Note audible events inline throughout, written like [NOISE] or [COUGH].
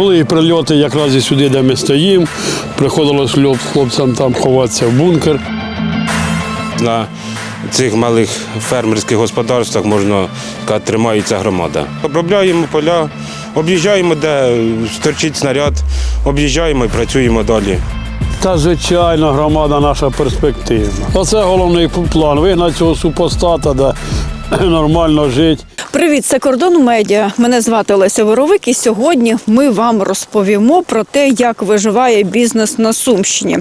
Були і прильоти якраз і сюди, де ми стоїмо. Приходилось хлопцям там ховатися в бункер. На цих малих фермерських господарствах можна сказати, тримається громада. Обробляємо поля, об'їжджаємо, де сторчить снаряд, об'їжджаємо і працюємо далі. Та звичайно, громада наша перспективна. Оце головний план. Вигнати цього супостата, де [LAUGHS] нормально жити. Привіт, це кордон медіа. Мене звати Олеся Воровик, і сьогодні ми вам розповімо про те, як виживає бізнес на Сумщині.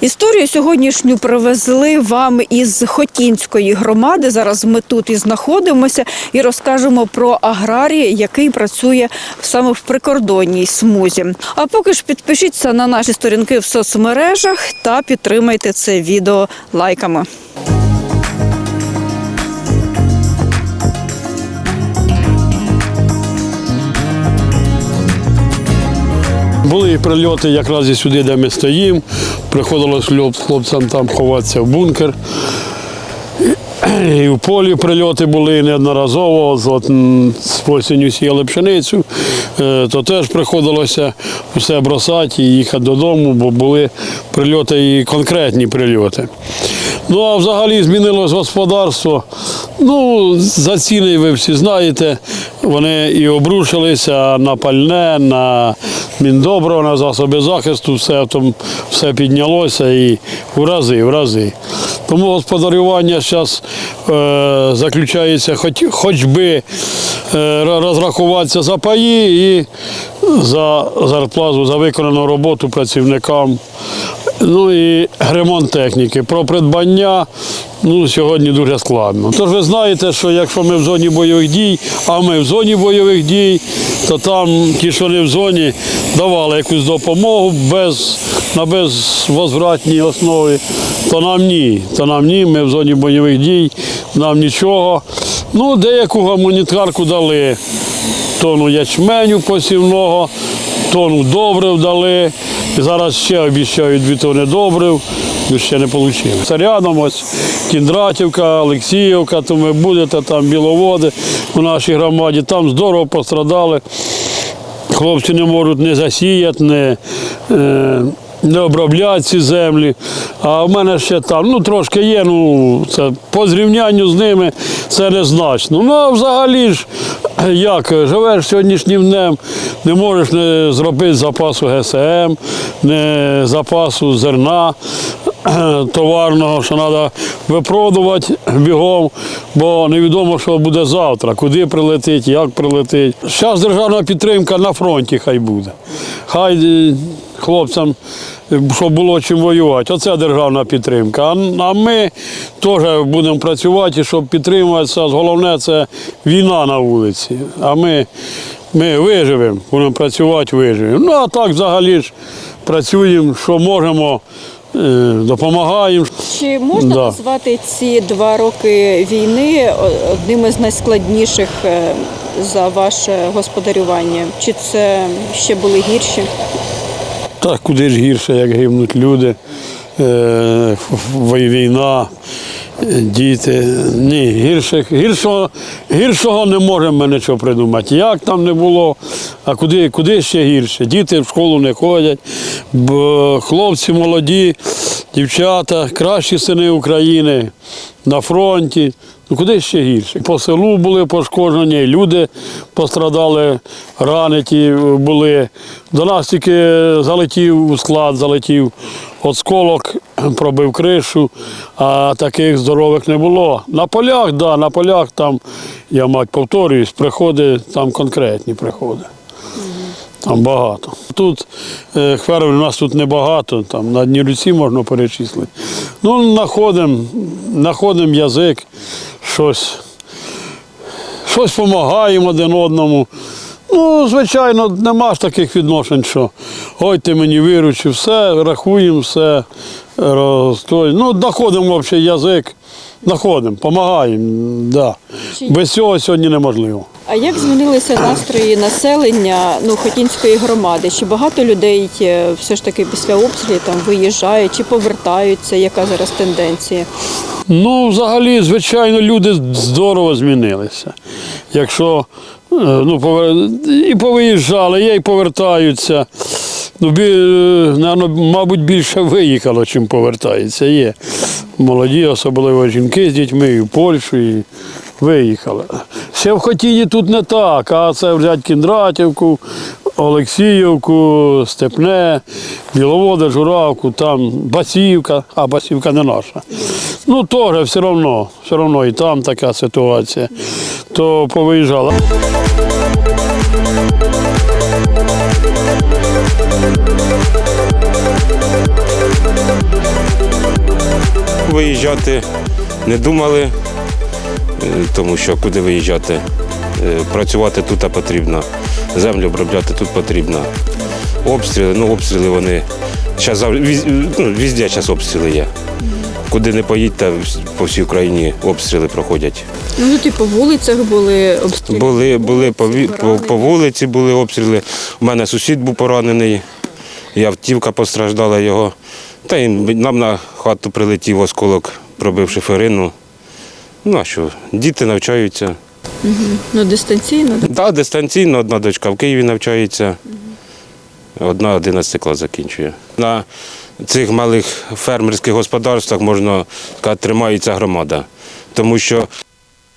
Історію сьогоднішню привезли вам із Хотінської громади. Зараз ми тут і знаходимося і розкажемо про аграрія, який працює саме в прикордонній смузі. А поки ж підпишіться на наші сторінки в соцмережах та підтримайте це відео лайками. Були і прильоти якраз і сюди, де ми стоїмо. Приходилось хлопцям там ховатися в бункер. І в полі прильоти були неодноразово. От, з осінню сіяли пшеницю, е, то теж приходилося все бросати і їхати додому, бо були прильоти і конкретні прильоти. Ну а взагалі змінилось господарство. Ну, за ціни ви всі знаєте, вони і обрушилися на пальне, на міндобро, на засоби захисту, все, там, все піднялося і в рази, в рази. Тому господарювання зараз е, заключається, хоч, хоч би е, розрахуватися за паї і за зарплату, за виконану роботу працівникам. Ну і ремонт техніки. Про придбання ну, сьогодні дуже складно. Тож ви знаєте, що якщо ми в зоні бойових дій, а ми в зоні бойових дій, то там ті, що не в зоні, давали якусь допомогу без, на безвозвратній основі, то нам ні. То нам ні, ми в зоні бойових дій, нам нічого. Ну, деяку гуманітарку дали тону ячменю посівного, тонну добрив дали. І зараз ще обіцяють дві тони добрив, ну ще не вийшло. Це рядом ось Кіндратівка, Олексіївка, то ви будете, там біловоди у нашій громаді, там здорово пострадали. Хлопці не можуть не засіяти, не, е, не обробляти ці землі. А в мене ще там, ну трошки є, ну це по зрівнянню з ними це незначно. Ну а взагалі ж, [CLEARS THROAT] як живеш сьогоднішнім днем, не можеш не зробити запасу ГСМ, не запасу зерна [CLEARS THROAT] товарного, що треба випродувати бігом, бо невідомо, що буде завтра, куди прилетить, як прилетить. Зараз державна підтримка на фронті хай буде. Хай е, хлопцям, щоб було чим воювати. Оце державна підтримка. А, ми теж будемо працювати, щоб підтримуватися. Головне це війна на вулиці. А ми, ми виживемо, будемо працювати, виживемо. Ну а так взагалі ж працюємо, що можемо, е, допомагаємо. Чи можна Да. назвати ці два роки війни одним із найскладніших е, за ваше господарювання? Чи це ще були гірші? Та куди ж гірше, як гибнуть люди, е, війна, діти. Ні, гірше, гіршого, гіршого не можемо ми нічого придумати. Як там не було, а куди, куди ще гірше? Діти в школу не ходять, хлопці молоді, дівчата, кращі сини України на фронті. Ну куди ще гірше? По селу були пошкоджені, люди пострадали, раниті були. До нас тільки залетів у склад, залетів осколок, пробив кришу, а таких здорових не було. На полях, да, на полях там, я мать повторююсь, приходи там конкретні приходи. Там багато. Тут е, хверів у нас тут небагато, там на одній руці можна перечислити. Ну, знаходимо знаходим язик, щось, щось допомагаємо один одному. Ну, звичайно, нема ж таких відношень, що ой, ти мені виручив, все, рахуємо, все. роз-. Ну, знаходимо взагалі язик, знаходимо, допомагаємо. Да. Без цього сьогодні неможливо. А як змінилися настрої населення ну, Хотінської громади? Чи багато людей е, все ж таки після обстрілів там виїжджають чи повертаються? Яка зараз тенденція? Ну, взагалі, звичайно, люди здорово змінилися. Якщо е, ну, повер- і повиїжджали, і повертаються. Ну, бі, е, мабуть, більше виїхало, чим повертається. Є. Молоді, особливо жінки з дітьми, і в Польщу, і виїхали. Ще в Хотіні тут не так, а це взяти Кіндратівку, Олексіївку, Степне, Біловода, Журавку, там Басівка, а Басівка не наша. Ну, теж все одно, все одно і там така ситуація. То повиїжджала. Виїжджати не думали, тому що куди виїжджати? Е, Працювати тут потрібно, землю обробляти тут потрібно. Обстріли, ну обстріли вони. Зараз ну, везде зараз обстріли є. Куди не поїдьте, по всій Україні обстріли проходять. Ну, і по вулицях були обстріли. Були, були по, по, по вулиці були обстріли. У мене сусід був поранений, і автівка постраждала його. Та й нам на хату прилетів осколок, пробив шиферину. Ну а що, діти навчаються. Ну, дистанційно. Так, да, дистанційно, одна дочка в Києві навчається, одна 11 клас закінчує. На цих малих фермерських господарствах можна сказати, тримається громада. Тому що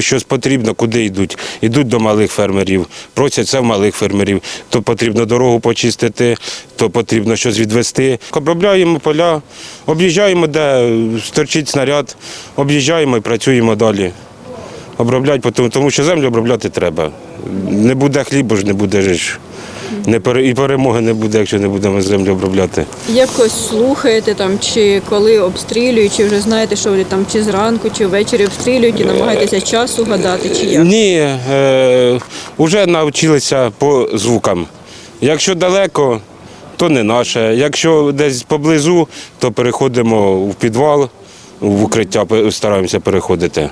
щось потрібно, куди йдуть? Йдуть до малих фермерів, просять це в малих фермерів, то потрібно дорогу почистити, то потрібно щось відвести. Обробляємо поля, об'їжджаємо, де сторчить снаряд, об'їжджаємо і працюємо далі. Обробляти, тому- що землю обробляти треба. Не буде хлібу ж, не буде ж. Не пере- і перемоги не буде, якщо не будемо землю обробляти. Якось слухаєте там, чи коли обстрілюють, чи вже знаєте, що вони там чи зранку, чи ввечері обстрілюють і намагаєтеся часу гадати, чи як? Ні, е, вже навчилися по звукам. Якщо далеко, то не наше. Якщо десь поблизу, то переходимо в підвал, в укриття стараємося переходити.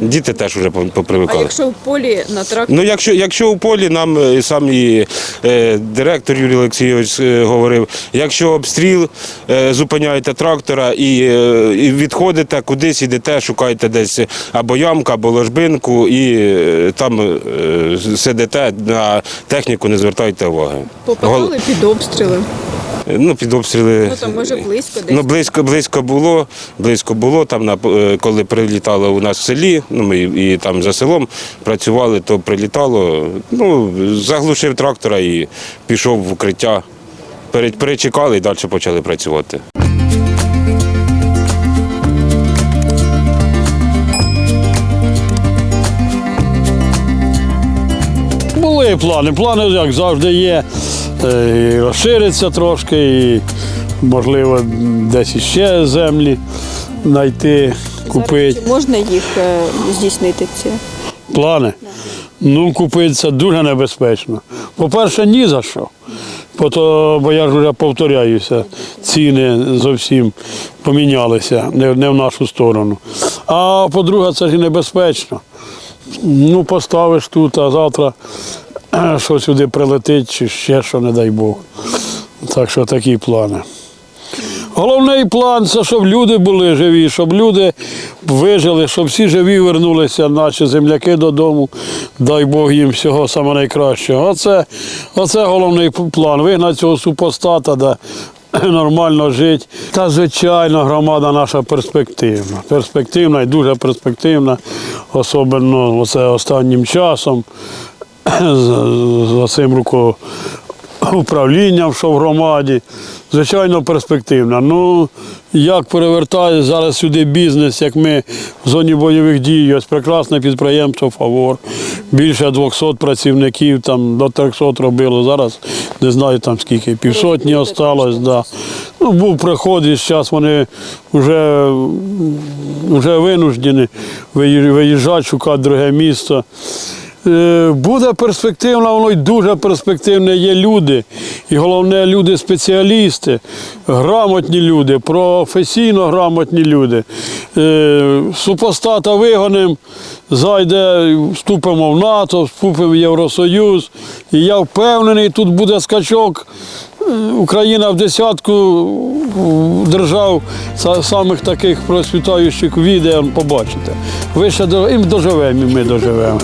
Діти теж вже А попривикали. якщо в полі на тракторі, Ну, якщо, якщо у полі нам е, сам і е, директор Юрій Олексійович е, говорив, якщо обстріл, е, зупиняєте трактора і, е, і відходите кудись, ідете, шукаєте десь або ямку, або ложбинку, і е, там е, сидите на техніку, не звертайте уваги. Гол- під обстріли. Ну, під обстріли. Ну там може близько десь. Ну, близько, близько було, близько було. Там, на, е, коли прилітало у нас в селі, ну, ми і там за селом працювали, то прилітало. Ну, заглушив трактора і пішов в укриття. Пере- Перечекали і далі почали працювати. Були плани. Плани, як завжди, є. Е, І розшириться трошки, і, можливо, десь іще землі знайти, купити. Чи можна їх е, здійснити ці? Плани. Ну, купити це дуже небезпечно. По-перше, ні за що. Бо, то, бо я ж вже повторяюся, ціни зовсім помінялися, не, не в нашу сторону. А по-друге, це ж і небезпечно. Ну, поставиш тут, а завтра [CLEARS THROAT] що сюди прилетить, чи ще що, не дай Бог. Так що такі плани. Головний план це щоб люди були живі, щоб люди вижили, щоб всі живі вернулися, наші земляки додому. Дай Бог їм всього саме найкращого. Оце, оце головний план. Вигнати цього супостата, де [CLEARS THROAT] нормально жити. Та звичайно, громада наша перспективна. Перспективна і дуже перспективна, особливо останнім часом з, з цим руко управлінням, що в громаді. Звичайно, перспективна. Ну, як перевертає зараз сюди бізнес, як ми в зоні бойових дій, ось прекрасне підприємство Фавор. Більше 200 працівників, там до 300 робило. Зараз не знаю там скільки, півсотні осталось. Да. Ну, був приход, і зараз вони вже, вже винуждені виїжджати, шукати друге місто. Е, Буде перспективна, воно й дуже перспективне. Є люди. І головне, люди спеціалісти, грамотні люди, професійно грамотні люди. Е, Супостата вигоним, зайде, вступимо в НАТО, вступимо в Євросоюз. І я впевнений, тут буде скачок Україна в десятку держав самих таких процвітаючих відео побачите. Ви ще і доживемо, і ми доживемо.